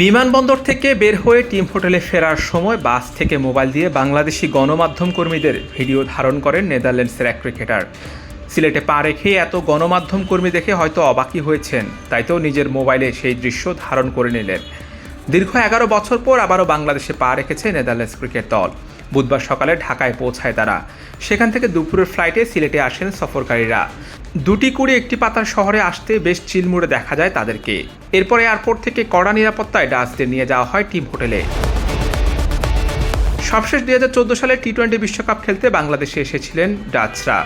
বিমানবন্দর থেকে বের হয়ে টিম হোটেলে ফেরার সময় বাস থেকে মোবাইল দিয়ে বাংলাদেশি গণমাধ্যম কর্মীদের ভিডিও ধারণ করেন নেদারল্যান্ডসের এক ক্রিকেটার। সিলেটে পা রেখে এত গণমাধ্যম কর্মী দেখে হয়তো অবাকই হয়েছেন, তাই তো নিজের মোবাইলে সেই দৃশ্য ধারণ করে নিলেন। দীর্ঘ এগারো বছর পর আবারও বাংলাদেশে পা রেখেছে নেদারল্যান্ডস ক্রিকেট দল। বুধবার সকালে ঢাকায় পৌঁছায় তারা। সেখান থেকে দুপুরের ফ্লাইটে সিলেটে আসেন সফরকারীরা। দুটি কুড়ি একটি পাতার শহরে আসতে বেশ চিলমুড়ে দেখা যায় তাদেরকে। এরপর এয়ারপোর্ট থেকে কড়া নিরাপত্তায় ডাচদের নিয়ে যাওয়া হয় টিম হোটেলে। সবশেষ দুই হাজার চোদ্দ সালে টি টোয়েন্টি বিশ্বকাপ খেলতে বাংলাদেশে এসেছিলেন ডাচরা।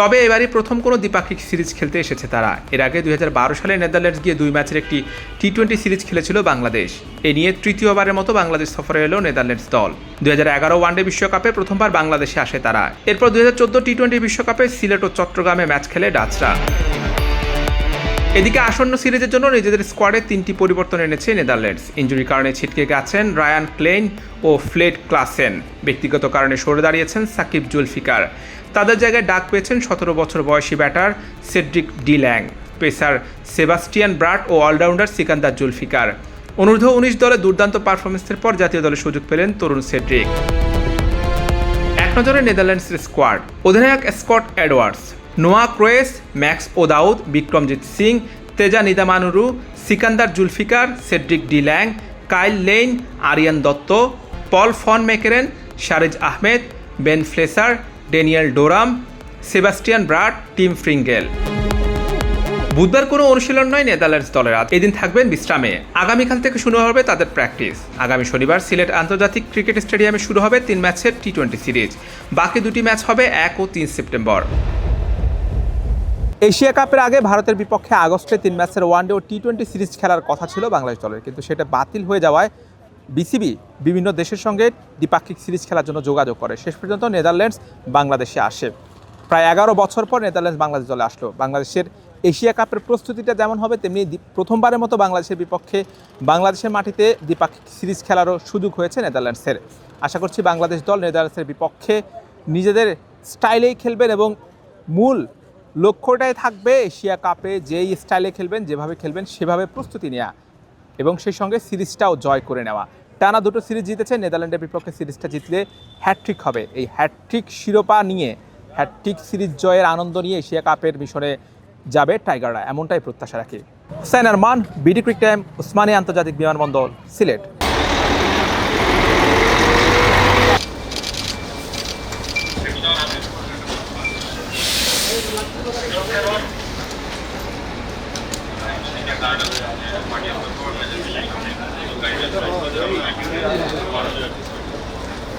তবে এবারই প্রথম কোনো দ্বিপাক্ষিক সিরিজ খেলতে এসেছে তারা। এর আগে দুই সালে নেদারল্যান্ডস গিয়ে দুই ম্যাচের একটি টি টোয়েন্টি সিরিজ খেলেছিল বাংলাদেশ। এ নিয়ে তৃতীয়বারের মতো বাংলাদেশ সফরে এলো নেদারল্যান্ডস দল। দুই হাজার এগারো ওয়ানডে বিশ্বকাপে প্রথমবার বাংলাদেশে আসে তারা। এরপর দুই হাজার চোদ্দ টি টোয়েন্টি বিশ্বকাপে সিলেট ও চট্টগ্রামে ম্যাচ খেলে ডাচরা। এদিকে আসন্ন সিরিজের জন্য নিজেদের স্কোয়াডে তিনটি পরিবর্তন এনেছে নেদারল্যান্ডস। ইঞ্জুরির কারণে ছিটকে গেছেন রায়ান ক্লেইন ও ফ্লেড ক্লাসেন। ব্যক্তিগত কারণে সরে দাঁড়িয়েছেন সাকিব জুলফিকার। তাদের জায়গায় ডাক পেয়েছেন সতেরো বছর বয়সী batter Cedric Delange, pacer Sebastian Braat ও অলরাউন্ডার সিকান্দার জুলফিকার। অনূর্ধ্ব উনিশ দলে দুর্দান্ত পারফরমেন্সের পর জাতীয় দলে সুযোগ পেলেন তরুণ সেড্রিক। এক নজরে নেদারল্যান্ডসের স্কোয়াড অধিনায়ক Scott Edwards. Noah Croes Max O'Dowd, Vikramjit Singh, Teja Nidamanuru, Sikandar Zulfiqar, Cedric Delange Kyle Lein, Aryan Dutt, Paul van Meekeren, Shariz Ahmad, Ben Fletcher Daniel Doram, Sebastian Braat, Tim Pringle. বুধবার কোনো অনুশীলন নয় Netherlands দলের। আজ এদিন থাকবেন বিশ্রামে। আগামীকাল থেকে শুরু হবে তাদের প্র্যাকটিস। আগামী শনিবার সিলেট আন্তর্জাতিক ক্রিকেট স্টেডিয়ামে শুরু হবে তিন ম্যাচের টি টোয়েন্টি সিরিজ। বাকি দুটি ম্যাচ হবে এক ও তিন সেপ্টেম্বর। এশিয়া কাপের আগে ভারতের বিপক্ষে আগস্টে তিন ম্যাচের ওয়ানডে ও টি টোয়েন্টি সিরিজ খেলার কথা ছিল বাংলাদেশ দলের। কিন্তু সেটা বাতিল হয়ে যাওয়ায় বিসিবি বিভিন্ন দেশের সঙ্গে দ্বিপাক্ষিক সিরিজ খেলার জন্য যোগাযোগ করে। শেষ পর্যন্ত নেদারল্যান্ডস বাংলাদেশে আসে। প্রায় এগারো বছর পর নেদারল্যান্ডস বাংলাদেশ দলে আসলো। বাংলাদেশের এশিয়া কাপের প্রস্তুতিটা যেমন হবে, তেমনি প্রথমবারের মতো বাংলাদেশের বিপক্ষে বাংলাদেশের মাটিতে দ্বিপাক্ষিক সিরিজ খেলারও সুযোগ হয়েছে নেদারল্যান্ডসের। আশা করছি বাংলাদেশ দল নেদারল্যান্ডসের বিপক্ষে নিজেদের স্টাইলেই খেলবেন এবং মূল লক্ষ্যটাই থাকবে এশিয়া কাপে যেই স্টাইলে খেলবেন, যেভাবে খেলবেন, সেভাবে প্রস্তুতি নেওয়া এবং সেই সঙ্গে সিরিজটাও জয় করে নেওয়া। টানা দুটো সিরিজ জিতেছে, নেদারল্যান্ডের বিপক্ষে সিরিজটা জিতলে হ্যাটট্রিক হবে। এই হ্যাটট্রিক শিরোপা নিয়ে হ্যাটট্রিক সিরিজ জয়ের আনন্দ নিয়ে এশিয়া কাপের মিশনে যাবে টাইগাররা, এমনটাই প্রত্যাশা রাখি। Hussain Arman, BD Cric Time Osmani আন্তর্জাতিক বিমানবন্দর, সিলেট।